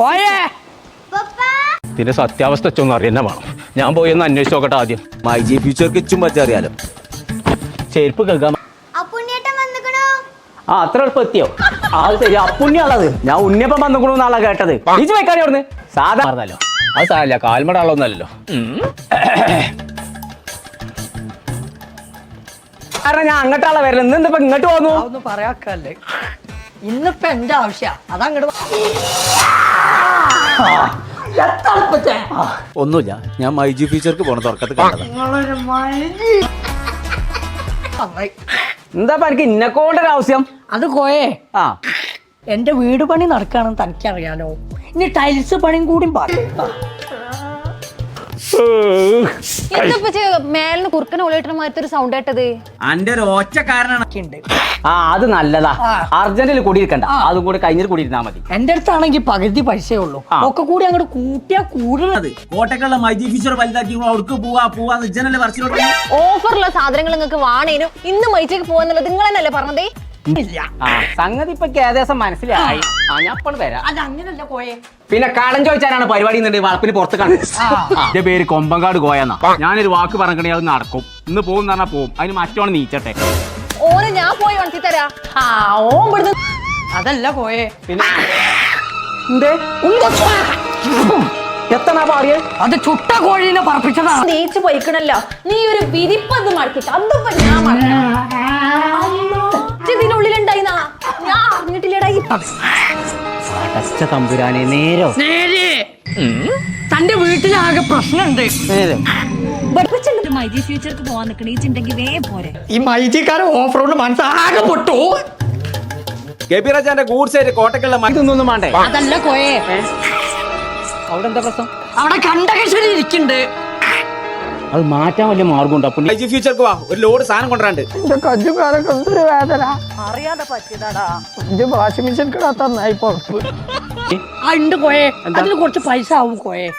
കോയേ ഇതിന്റെ സത്യാവസ്ഥ ഒന്നും അറിയുന്ന വേണം. ഞാൻ പോയി ഒന്ന് അന്വേഷിച്ച് നോക്കട്ടെ ആദ്യം. മൈ ജി ഫ്യൂച്ചർക്ക് ഇച്ചും പറ്ററിയാലോ ചെരുപ്പ് വന്നിക്കണോ? ആ അത്ര എളുപ്പം എത്തിയോ ആ അത് ശരി അപ്പുണ്ണിയാളത് ഞാൻ ഉണ്ണിയപ്പം വന്നുകൂടും എന്നാളാ കേട്ടത്. ഈച്ച് വെക്കാനേ അവിടുന്ന്. സാധാ പറഞ്ഞല്ലോ അത് സാരല്ല കാൽമടാളൊന്നല്ലോ കാരണം ഞാൻ അങ്ങോട്ടാളെ വരല. ഇന്ന് ഇപ്പൊ ഇങ്ങോട്ട് പോന്നു അതൊന്നും പറയാക്കല്ലേ. ഇന്നിപ്പോ എന്റെ ആവശ്യ. അതങ്ങോട്ട് ഒന്നുമില്ല. ഞാൻ മൈ ജി ഫീച്ചർക്ക് പോണ തുറക്കത്ത് കണ്ടതാ. എന്താ എനിക്ക് ഇന്നക്കോണ്ടൊരു ആവശ്യം? അത് കോയേ. ആ. എന്റെ വീട് പണി നടക്കുകയാണെന്ന് തനിക്കറിയാലോ. ഇനി ടൈൽസ് പണിയും കൂടി മേലിന് കുറുക്കനെ ഒളിയിട്ട മാറ്റൊരു സൗണ്ട് കേട്ടത്. അന്റെ ഒരു ഒറ്റ കാരണം ഉണ്ട്. ആ അത് നല്ലതാ. അർജന്റിൽ കൂടിയിരിക്കണ്ട. അതും കൂടി കഴിഞ്ഞിട്ട് കൂടിയിരുന്നാ മതി. എന്റെ അടുത്താണെങ്കിൽ പകുതി പൈസയേ ഉള്ളൂ. ഒക്കെ കൂടി അങ്ങോട്ട് കൂട്ടിയാ കൂടുന്നത് കോട്ടക്കുള്ള മൈജി ഫിഷർ വലുതാക്കി അവർക്ക് പോവാ പോവാ പറിച്ചിലോട്ട് ഓഫറുള്ള സാധനങ്ങൾ നിങ്ങൾക്ക് വാണേനും ഇന്ന് മൈജിക്ക് പോവാന്നുള്ളത് നിങ്ങൾ തന്നെയല്ലേ പറഞ്ഞതേ? ഇല്ല. ആ സംഗതി ഇപ്പൊ ഏകദേശം മനസ്സിലായി. ആ. ഞാൻ അപ്പോൾ വരാം. അത് അങ്ങനല്ല കോയെ. പിന്നെ കടം ചോദിച്ചാലാണ് പരിപാടി എന്നുണ്ടെങ്കിൽ വളപ്പിന് പുറത്ത് കാണുന്നത്? എന്റെ പേര് കൊമ്പങ്കാട് കോയെന്നാ ഞാനൊരു വാക്ക് പറഞ്ഞിട്ടുണ്ടെങ്കിൽ അത് നടക്കും. ഇന്ന് പോകും പറഞ്ഞാൽ പോകും. അതിന് മറ്റോണം നീച്ചട്ടെ. ഓന് ഞാൻ പോയി വണ്ടി തരാ. ആ ഓൻ ഇവിടുന്ന് അതല്ല പോയേ. പിന്നെ? എന്തേ? അത് ചുട്ട കോഴീനെ പറപ്പിച്ചതാണ് നീച്ച് പോയിക്കണല്ലോ. നീ ഒരു വിരിപ്പത് മടക്കിട്ട് അതിപ്പോ ഞാൻ അറിഞ്ഞിട്ടില്ലടാ തമ്പുരാനെ നേരോ? നേരെ. തന്റെ വീട്ടിലാകെ പ്രശ്നമുണ്ട്. നേരെ? മൈജി ഫ്യൂച്ചർക്ക് പോവാൻ നിൽക്കണ ഈ ചിണ്ടെങ്കിൽ വേ പോരെ. ഈ മൈജിക്കാരൻ ഓഫ് റോഡ് മനസ്സാകെ പൊട്ടു. കെ പി രാജാന്റെ ഗൂഡ്സ് ആയിട്ട് കോട്ടക്കുള്ള മൈ ഇതൊന്നും വേണ്ടേ? അതല്ല കോയെ. അവിടെ എന്താ പ്രശ്നം? അവിടെ കണ്ടകശ്വരി ഇരിക്കുന്നുണ്ട്. അത് മാറ്റാൻ വലിയ മാർഗമുണ്ട്. അപ്പൊ മൈജി ഫ്യൂച്ചർക്ക് വാ. ഒരു ലോഡ് സാധനം കൊണ്ടുവരാണ്ട്. എന്റെ കഞ്ചുകാരൊക്കെ എന്തൊരു വേദന. അറിയാതെ പറ്റിയതാടാ. എന്റെ വാഷിംഗ് മെഷീൻ കിടാത്ത നായി പുറപ്പ് ആ ഉണ്ട് കോയെ. അതിന് കുറച്ച് പൈസ ആവും കോയെ.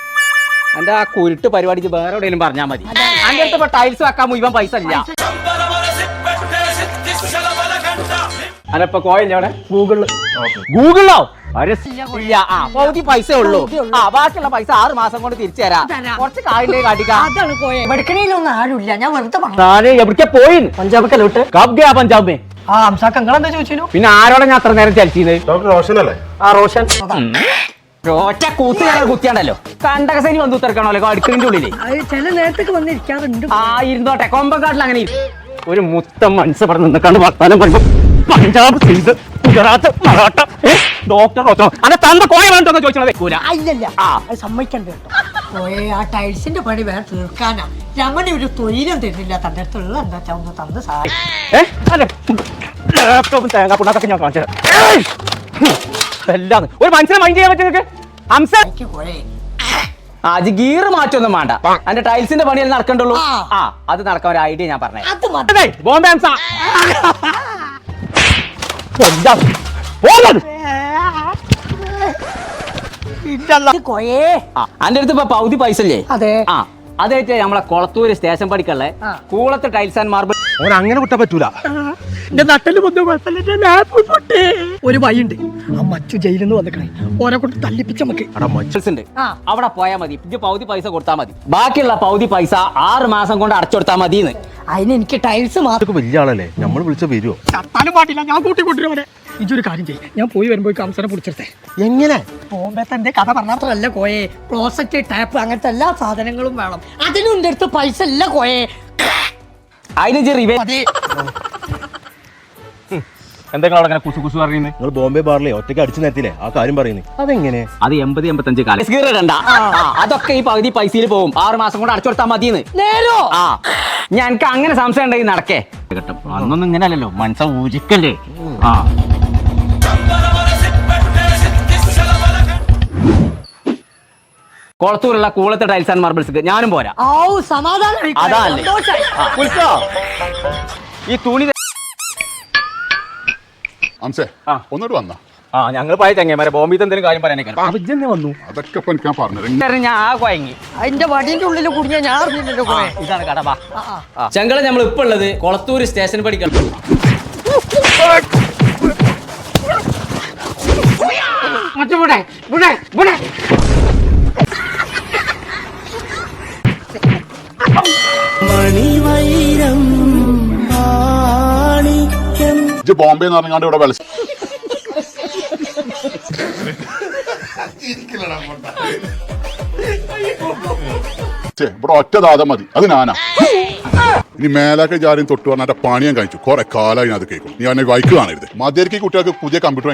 എന്റെ ആ കുരുട്ട് പരിപാടിക്ക് വേറെ എവിടെയെങ്കിലും പറഞ്ഞാൽ മതി. എന്റെ അടുത്ത് ഇപ്പൊ ടൈൽസ് വെക്കാൻ മുഴുവൻ പൈസ ഇല്ല. അല്ലപ്പൊ കോയില്ല അവിടെ ഗൂഗിളിൽ ഗൂഗിളിലോ ഇല്ല ആ പൈസ ഉള്ളൂ. ആ ബാക്കിയുള്ള പൈസ ആറ് മാസം കൊണ്ട് തിരിച്ചു തരാം. കുറച്ച് കായില്ലേ കാട്ടിക്കാം. അതാണ് കോയെ വെടുക്കണയിലൊന്നും ആരുമില്ല. ഞാൻ വെറുതെ പോയി പഞ്ചാബ് കബ് ഗയാ പഞ്ചാബ്. മേ ആ ഹംസാക്ക് നിങ്ങളെന്താ ചോദിച്ചു പിന്നെ ആരോടെ ഞാൻ അത്ര നേരം ചലിച്ചത് ഡോക്ടർ റോഷൻ അല്ലേ ആ റോഷൻ. ഒറ്റ കൂത്ത് ഞങ്ങൾ കുത്തിയാണ്ടല്ലോ. കണ്ടകസേനി വന്നു ഉത്തരക്കണല്ലോ അടുക്കളിന്റെ ഉള്ളിൽ. അത് ചില നേരത്തേക്ക് വന്നിരിക്കാറുണ്ട്. ആ ഇരുന്നോട്ടെ കൊമ്പക്കാട്ടിൽ അങ്ങനെ. ഒരു മുത്തം മനസ്സ് പറഞ്ഞു നിന്നിക്കാണ്ട് വർത്താനം പറയുമ്പോ പഞ്ചാബ് സിന്ധ് ഗുജറാത്ത് മറാഠ ഡോക്ടർ അന്നെ തന്ന കോയ വേണ്ടോ ചോദിച്ചത്. ഇല്ലല്ല. അത് സമ്മതിക്കണ്ട കേട്ടോ. കോയെ ആ ടൈൽസിന്റെ പണി വേറെ തീർക്കാനാ. രമണി ഒരു തൊഴിലും തരുന്നില്ല. തന്റെ അടുത്തുള്ള എന്താ വെച്ചാ ഒന്ന് തന്ന് അതെ ലാപ്ടോപ്പും തേങ്ങാ പുണ്ണാക്കൊക്കെ ഞാൻ കാണിച്ചത്. എല്ലാം ഒരു മനുഷ്യനെ മൈൻഡ് ചെയ്യാൻ പറ്റും ഹംസ ആ അത് ഗീർ മാറ്റൊന്നും വേണ്ട. അതിന്റെ ടൈൽസിന്റെ പണി നടക്കണ്ടുള്ളൂ? ആ. ആ അത് നടക്കാൻ ഒരു ഐഡിയ ഞാൻ പറഞ്ഞേ. ബോംബെ ഹംസ അന്റെ അടുത്ത് ഇപ്പൊ പൗതി പൈസ ഇല്ലേ? അതെ. ആ അതായിട്ട് നമ്മളെ കൊളത്തൂര് സ്റ്റേഷൻ പഠിക്കല്ലേ കൂളത്തെ ടൈൽസ് ആൻഡ് മാർബിൾ ഓൻ അങ്ങനെ വിട്ടാ പറ്റൂല. എന്റെ നട്ടൽ വന്നു കുഴപ്പമില്ല. ഒരു വഴിയുണ്ട്. ആ മച്ചു ജയിലിൽ നിന്ന് വന്നിക്കണേ. ഓരോ കൊണ്ട് തല്ലിപ്പിച്ച നമുക്ക്. ഉണ്ട്. ആ. അവിടെ പോയാ മതി. ഇത് പൗതി പൈസ കൊടുത്താ മതി. ബാക്കിയുള്ള പൗതി പൈസ ആറ് മാസം കൊണ്ട് അടച്ചുകൊടുത്താൽ മതി അതിന് എനിക്ക് ടൈൽസ് മാത്രം. വലിയ ആളല്ലേ? നമ്മൾ വിളിച്ച വരുമോ പാടില്ല. ഞാൻ കൂട്ടിക്കൊണ്ടിരുവനെ ഇതൊരു കാര്യം ചെയ്യും. ഞാൻ പോയി വരുമ്പോൾ കംസനെ പിടിച്ചെടുത്തേ. എങ്ങനെ? ബോംബെ തന്റെ കഥ പറഞ്ഞാത്രല്ല കോയെ. ക്ലോസറ്റ് ടാപ്പ് അങ്ങനത്തെ എല്ലാ സാധനങ്ങളും വേണം. അതിനും എന്റെ അടുത്ത് പൈസ അല്ല കോയെ. അതിന് റിവേ അതെ. എന്തെങ്കിലും അവിടെ കുസു കുസു പറയുന്നത് നിങ്ങൾ ബോംബെ ബാറിലെ ഒറ്റയ്ക്ക് അടിച്ചു നിർത്തില്ലേ ആ കാര്യം പറയുന്നേ. അതെങ്ങനെ? അത് എൺപത് എൺപത്തഞ്ച് കാലം. സ്കീർ അതൊക്കെ ഈ പകുതി പൈസയിൽ പോകും. ആറ് മാസം കൊണ്ട് അടച്ചുകൊടുത്താൽ മതിന്ന് നേരോ? ആ. ഞാൻ അങ്ങനെ സംശയം ഉണ്ടെങ്കിൽ നടക്കേ. കേട്ടോ അന്നൊന്നും ഇങ്ങനെ അല്ലല്ലോ മനസ്സ ഊജിക്കല്ലേ. ആ. കുളത്തൂരുള്ള കൂളത്തെ ടൈൽസ് ആൻഡ് മാർബിൾസ് ഞാനും പോരാ. വിളിച്ചോ? ഈ തുണി അംസേ ആ. വന്നാ? ആ ഞങ്ങൾ പോയ ചങ്ങന്മാരെ ബോംബെ എന്തെങ്കിലും കാര്യം പറയാനൊക്കെ വന്നു. അതൊക്കെ ഞാൻ പറഞ്ഞു ഞാൻ ആ കൊയങ്ങി. അതിന്റെ വടിന്റെ ഉള്ളിൽ കുടുങ്ങിയ ഞാൻ അറിഞ്ഞില്ലല്ലോ ഇതാണ് കടവാ ആ. നമ്മൾ ഇപ്പൊ ഉള്ളത് കൊളത്തൂര് സ്റ്റേഷൻ പഠിക്കണം ഇവിടെ ഇവിടെ ഇവിടെ ഇജ്ജ് ബോംബെ എന്ന് പറഞ്ഞാണ്ട് ഇവിടെ വിളിച്ചു ഇവിടെ ഒറ്റ ദാതം മതി. അത് ഞാനാ. ഇനി മേലാക്ക ജാരും തൊട്ട് പറഞ്ഞാൽ പണിയാൻ കഴിച്ചു. കുറെ കാലമായി ഞാൻ അത് കേൾക്കും നീ അവനെ വൈക്ക് കാണരുത്. മതിയായിരിക്കും കുട്ടികൾക്ക് പുതിയ കമ്പ്യൂട്ടർ